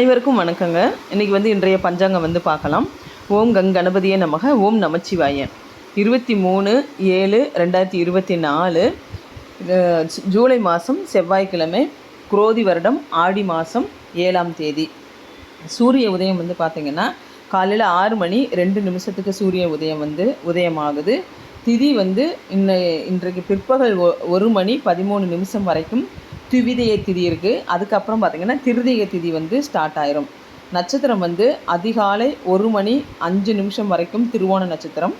அனைவருக்கும் வணக்கங்க. இன்னைக்கு வந்து இன்றைய பஞ்சாங்கம் வந்து பார்க்கலாம். ஓம் கங் கணபதியே நமக ஓம் நமச்சிவாய. இருபத்தி மூணு ஏழு ரெண்டாயிரத்தி இருபத்தி நாலு ஜூலை மாதம் செவ்வாய்க்கிழமை குரோதி வருடம் ஆடி மாதம் ஏழாம் தேதி. சூரிய உதயம் வந்து பார்த்திங்கன்னா காலையில் ஆறு மணி ரெண்டு நிமிஷத்துக்கு சூரிய உதயம் வந்து உதயமாகுது. திதி வந்து இன்ன இன்றைக்கு பிற்பகல் ஒ- ஒரு மணி பதிமூணு நிமிஷம் வரைக்கும் திவிதய திதி இருக்குது அதுக்கப்புறம் பார்த்திங்கன்னா திருதிய திதி வந்து ஸ்டார்ட் ஆயிரும். நட்சத்திரம் வந்து அதிகாலை ஒரு மணி அஞ்சு நிமிஷம் வரைக்கும் திருவோண நட்சத்திரம்.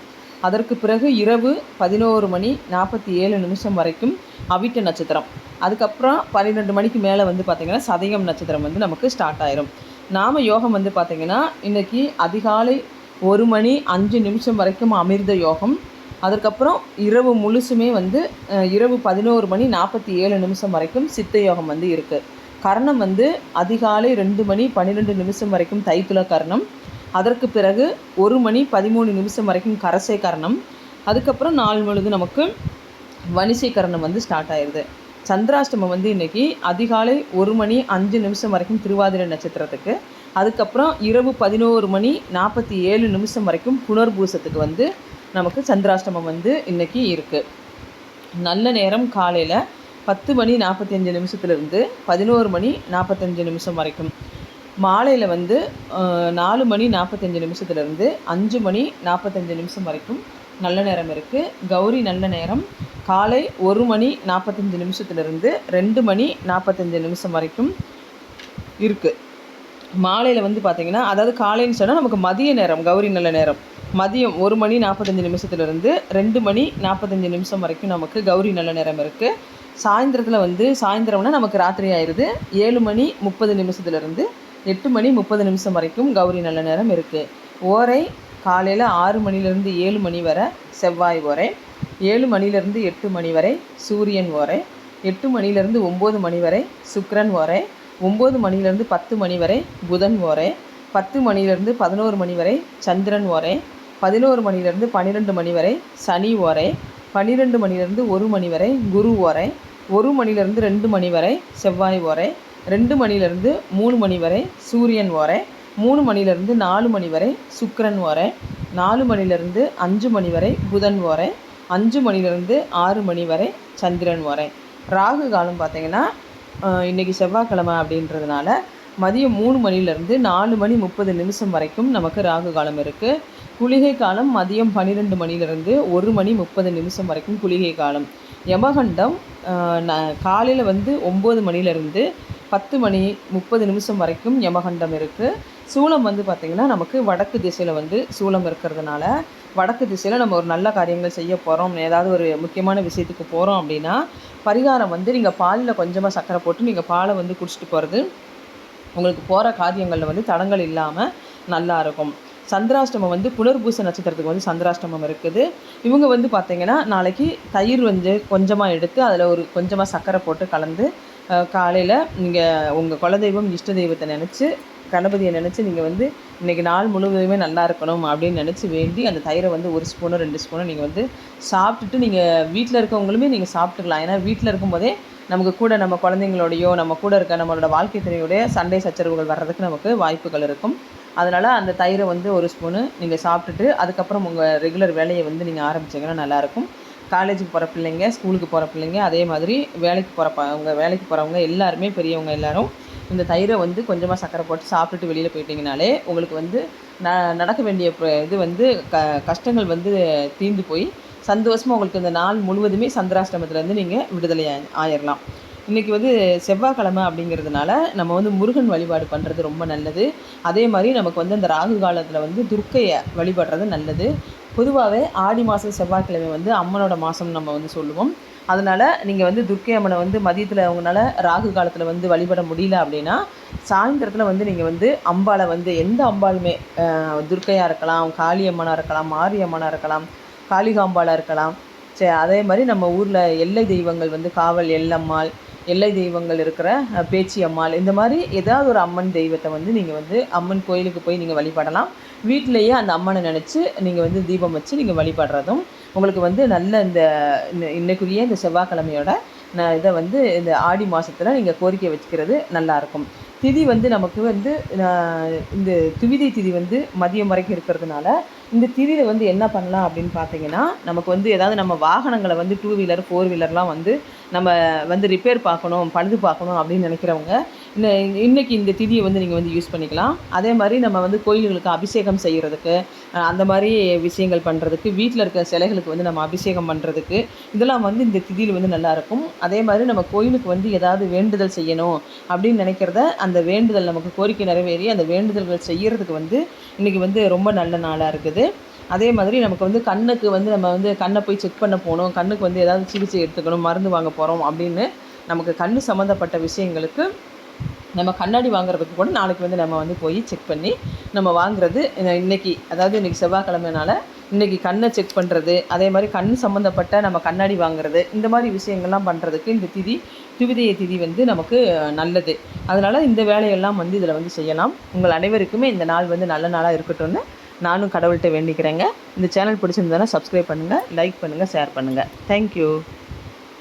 அதற்கு பிறகு இரவு பதினோரு மணி நாற்பத்தி ஏழு நிமிஷம் வரைக்கும் அவிட்ட நட்சத்திரம். அதுக்கப்புறம் பன்னிரெண்டு மணிக்கு மேலே வந்து பார்த்திங்கன்னா சதயம் நட்சத்திரம் வந்து நமக்கு ஸ்டார்ட் ஆயிரும். நாம யோகம் வந்து பார்த்திங்கன்னா இன்றைக்கி அதிகாலை ஒரு மணி அஞ்சு நிமிஷம் வரைக்கும் அமிர்த யோகம். அதுக்கப்புறம் இரவு முழுசுமே வந்து இரவு பதினோரு மணி நாற்பத்தி ஏழு நிமிஷம் வரைக்கும் சித்த யோகம் வந்து இருக்குது கர்ணம் வந்து அதிகாலை ரெண்டு மணி பன்னிரெண்டு நிமிஷம் வரைக்கும் தைத்துல கர்ணம். அதற்கு பிறகு ஒரு மணி பதிமூணு நிமிஷம் வரைக்கும் கரசை கர்ணம். அதுக்கப்புறம் நாள் முழுது நமக்கு வணிசை கரணம் வந்து ஸ்டார்ட் ஆயிடுது சந்திராஷ்டமம் வந்து இன்றைக்கி அதிகாலை ஒரு மணி அஞ்சு நிமிஷம் வரைக்கும் திருவாதிரை நட்சத்திரத்துக்கு அதுக்கப்புறம் இரவு பதினோரு மணி நாற்பத்தி ஏழு நிமிஷம் வரைக்கும் புனர்பூசத்துக்கு வந்து நமக்கு சந்திராஷ்டமம் வந்து இன்றைக்கி இருக்குது நல்ல நேரம் காலையில் பத்து மணி நாற்பத்தஞ்சு நிமிஷத்துலேருந்து பதினோரு மணி நாற்பத்தஞ்சு நிமிஷம் வரைக்கும். மாலையில் வந்து நாலு மணி நாற்பத்தஞ்சு நிமிஷத்துலேருந்து அஞ்சு மணி நாற்பத்தஞ்சு நிமிஷம் வரைக்கும் நல்ல நேரம் இருக்குது கௌரி நல்ல நேரம். காலை ஒரு மணி நாற்பத்தஞ்சு நிமிஷத்துலேருந்து ரெண்டு மணி நாற்பத்தஞ்சு நிமிஷம் வரைக்கும் இருக்குது மாலையில் வந்து பார்த்திங்கன்னா அதாவது காலைன்னு சொன்னால் நமக்கு மதிய நேரம் கௌரி நல்ல நேரம். மதியம் ஒரு மணி நாற்பத்தஞ்சு நிமிஷத்துலேருந்து ரெண்டு மணி நாற்பத்தஞ்சு நிமிஷம் வரைக்கும் நமக்கு கௌரி நல்ல நேரம் இருக்குது சாயந்தரத்தில் வந்து சாயந்தரம்னா நமக்கு ராத்திரி ஆயிடுது ஏழு மணி முப்பது நிமிஷத்துலேருந்து எட்டு மணி முப்பது நிமிஷம் வரைக்கும் கௌரி நல்ல நேரம் இருக்குது ஓரை காலையில் ஆறு மணிலேருந்து ஏழு மணி வரை செவ்வாய் ஓரை ஏழு மணிலேருந்து எட்டு மணி வரை சூரியன் ஓரை எட்டு மணிலேருந்து ஒம்பது மணி வரை சுக்கரன் ஓரை ஒம்பது மணிலேருந்து பத்து மணி வரை புதன் ஓரை பத்து மணிலேருந்து பதினோரு மணி வரை சந்திரன் ஓரை பதினோரு மணிலேருந்து பன்னிரெண்டு மணி வரை சனி ஓரை பன்னிரெண்டு மணிலேருந்து ஒரு மணி வரை குரு ஓரை ஒரு மணிலேருந்து ரெண்டு மணி வரை செவ்வாய் ஓரை ரெண்டு மணிலேருந்து மூணு மணி வரை சூரியன் ஓரை மூணு மணிலேருந்து நாலு மணி வரை சுக்கரன் ஓரை நாலு மணிலேருந்து அஞ்சு மணி வரை புதன் ஓரை அஞ்சு மணிலேருந்து ஆறு மணி வரை சந்திரன் ஓரை. ராகு காலம் பார்த்திங்கன்னா இன்றைக்கி இன்னைக்கு செவ்வாய்க்கிழமை அப்படின்றதுனால மதியம் மூணு மணிலேருந்து நாலு மணி முப்பது நிமிஷம் வரைக்கும் நமக்கு ராகு காலம் இருக்குது குளிகை காலம் மதியம் பன்னிரெண்டு மணிலேருந்து ஒரு மணி முப்பது நிமிஷம் வரைக்கும் குளிகை காலம். யமகண்டம் காலையில் வந்து ஒம்பது மணிலேருந்து பத்து மணி முப்பது நிமிஷம் வரைக்கும் யமகண்டம் இருக்குது சூளம் வந்து பார்த்திங்கன்னா நமக்கு வடக்கு திசையில் வந்து சூளம் இருக்கிறதுனால வடக்கு திசையில் நம்ம ஒரு நல்ல காரியங்கள் செய்ய போகிறோம் ஏதாவது ஒரு முக்கியமான விஷயத்துக்கு போகிறோம் அப்படின்னா பரிகாரம் வந்து நீங்கள் பாலில் கொஞ்சமாக சக்கரை போட்டு நீங்கள் பாலை வந்து குடிச்சிட்டு போகிறது உங்களுக்கு போகிற காரியங்களில் வந்து தடங்கள் இல்லாமல் நல்லா இருக்கும். சந்திராஷ்டமம் வந்து புனர்பூச நட்சத்திரத்துக்கு வந்து சந்திராஷ்டமம் இருக்குது. இவங்க வந்து பார்த்திங்கன்னா நாளைக்கு தயிர் வந்து கொஞ்சமாக எடுத்து அதில் ஒரு கொஞ்சமாக சர்க்கரை போட்டு கலந்து காலையில் நீங்கள் உங்கள் குலதெய்வம் இஷ்ட தெய்வத்தை நினச்சி கணபதியை நினச்சி நீங்கள் வந்து இன்றைக்கி நாள் முழுவதுமே நல்லா இருக்கணும் அப்படின்னு நினச்சி வேண்டி அந்த தயிரை வந்து ஒரு ஸ்பூனோ ரெண்டு ஸ்பூனோ நீங்கள் வந்து சாப்பிட்டுட்டு நீங்கள் வீட்டில் இருக்கவங்களுமே நீங்கள் சாப்பிட்டுக்கலாம். ஏன்னா வீட்டில் இருக்கும்போதே நமக்கு கூட நம்ம குழந்தைங்களோடையோ நம்ம கூட இருக்க நம்மளோட வாழ்க்கை துணையோடைய சண்டை சச்சரவுகள் வர்றதுக்கு நமக்கு வாய்ப்புகள் இருக்கும். அதனால் அந்த தயிரை வந்து ஒரு ஸ்பூனு நீங்கள் சாப்பிட்டுட்டு அதுக்கப்புறம் உங்கள் ரெகுலர் வேலையை வந்து நீங்கள் ஆரம்பிச்சிங்கன்னா நல்லாயிருக்கும் காலேஜுக்கு போகிற பிள்ளைங்க ஸ்கூலுக்கு போகிற பிள்ளைங்க அதே மாதிரி வேலைக்கு போகிற அவங்க வேலைக்கு போகிறவங்க எல்லாருமே பெரியவங்க எல்லாரும் இந்த தயிரை வந்து கொஞ்சமாக சக்கரை போட்டு சாப்பிட்டுட்டு வெளியில் போயிட்டீங்கனாலே உங்களுக்கு வந்து ந நடக்க வேண்டிய இது வந்து க கஷ்டங்கள் வந்து தீர்ந்து போய் சந்தோஷமாக உங்களுக்கு இந்த நாள் முழுவதுமே சந்திராஷ்டமத்துலேருந்து நீங்கள் விடுதலை ஆ- ஆயிரலாம். இன்றைக்கி வந்து செவ்வாய்க்கிழமை அப்படிங்கிறதுனால நம்ம வந்து முருகன் வழிபாடு பண்ணுறது ரொம்ப நல்லது. அதே மாதிரி நமக்கு வந்து அந்த ராகு காலத்தில் வந்து துர்க்கையை வழிபடுறது நல்லது. பொதுவாகவே ஆடி மாதம் செவ்வாய்க்கிழமை வந்து அம்மனோட மாதம் நம்ம வந்து சொல்லுவோம். அதனால் நீங்கள் வந்து துர்க்கை அம்மனை வந்து மதியத்தில் அவங்களால ராகு காலத்தில் வந்து வழிபட முடியல அப்படின்னா சாயந்தரத்தில் வந்து நீங்கள் வந்து அம்பாளை வந்து எந்த அம்பாளுமே துர்க்கையாக இருக்கலாம் காளி அம்மனாக இருக்கலாம் மாரி அம்மனாக இருக்கலாம் காளிகாம்பாளாக இருக்கலாம். சரி அதே மாதிரி நம்ம ஊரில் எல்லை தெய்வங்கள் வந்து காவல் எல்லம்மாள் எல்லை தெய்வங்கள் இருக்கிற பேச்சி அம்மாள் இந்த மாதிரி ஏதாவது ஒரு அம்மன் தெய்வத்தை வந்து நீங்கள் வந்து அம்மன் கோயிலுக்கு போய் நீங்கள் வழிபடலாம். வீட்டிலையே அந்த அம்மனை நினச்சி நீங்கள் வந்து தீபம் வச்சு நீங்கள் வழிபடுறதும் உங்களுக்கு வந்து நல்ல இந்த இன்ன- இந்த செவ்வாய்க்கிழமையோட நான் இதை வந்து இந்த ஆடி மாதத்தில் நீங்கள் கோரிக்கை வச்சுக்கிறது நல்லாயிருக்கும் திதி வந்து நமக்கு வந்து இந்த துவிதை திதி வந்து மதியம் வரைக்கும் இருக்கிறதுனால இந்த திதியில் வந்து என்ன பண்ணலாம் அப்படின்னு பார்த்தீங்கன்னா நமக்கு வந்து ஏதாவது நம்ம வாகனங்களை வந்து டூ வீலர் ஃபோர் வீலர்லாம் வந்து நம்ம வந்து ரிப்பேர் பார்க்கணும் பழுது பார்க்கணும் அப்படின்னு நினைக்கிறவங்க இந்த இன்றைக்கி இந்த திதியை வந்து நீங்கள் வந்து யூஸ் பண்ணிக்கலாம். அதே மாதிரி நம்ம வந்து கோயில்களுக்கு அபிஷேகம் செய்கிறதுக்கு அந்த மாதிரி விஷயங்கள் பண்ணுறதுக்கு வீட்டில் இருக்கிற சிலைகளுக்கு வந்து நம்ம அபிஷேகம் பண்ணுறதுக்கு இதெல்லாம் வந்து இந்த திதியில் வந்து நல்லாயிருக்கும் அதே மாதிரி நம்ம கோயிலுக்கு வந்து ஏதாவது வேண்டுதல் செய்யணும் அப்படின்னு நினைக்கிறத அந்த வேண்டுதல் நமக்கு கோரிக்கை நிறைவேறி அந்த வேண்டுதல்கள் செய்யறதுக்கு வந்து இன்றைக்கி வந்து ரொம்ப நல்ல நாளாக இருக்குது. அதே மாதிரி நமக்கு வந்து கண்ணுக்கு வந்து நம்ம வந்து கண்ணை போய் செக் பண்ண போகணும் கண்ணுக்கு வந்து ஏதாவது சிகிச்சை எடுத்துக்கணும் மருந்து வாங்க போகிறோம் அப்படின்னு நமக்கு கண் சம்மந்தப்பட்ட விஷயங்களுக்கு நம்ம கண்ணாடி வாங்குறதுக்கு கூட நாளைக்கு வந்து நம்ம வந்து போய் செக் பண்ணி நம்ம வாங்குறது இன்றைக்கி இன்னைக்கு அதாவது இன்றைக்கி செவ்வாய்க்கிழமைனால இன்றைக்கி கண்ணை செக் பண்ணுறது அதே மாதிரி கண் சம்மந்தப்பட்ட நம்ம கண்ணாடி வாங்குறது இந்த மாதிரி விஷயங்கள்லாம் பண்ணுறதுக்கு இந்த திதி துவிதய திதி வந்து நமக்கு நல்லது. அதனால் இந்த வேலையெல்லாம் வந்து இதில் வந்து செய்யலாம். உங்கள் அனைவருக்குமே இந்த நாள் வந்து நல்ல நாளாக இருக்கட்டும்னு நானும் கடவுள்கிட்ட வேண்டிக்கிறேங்க. இந்த சேனல் பிடிச்சிருந்ததுன்னா சப்ஸ்கிரைப் பண்ணுங்கள் லைக் பண்ணுங்கள் ஷேர் பண்ணுங்கள் தேங்க்யூ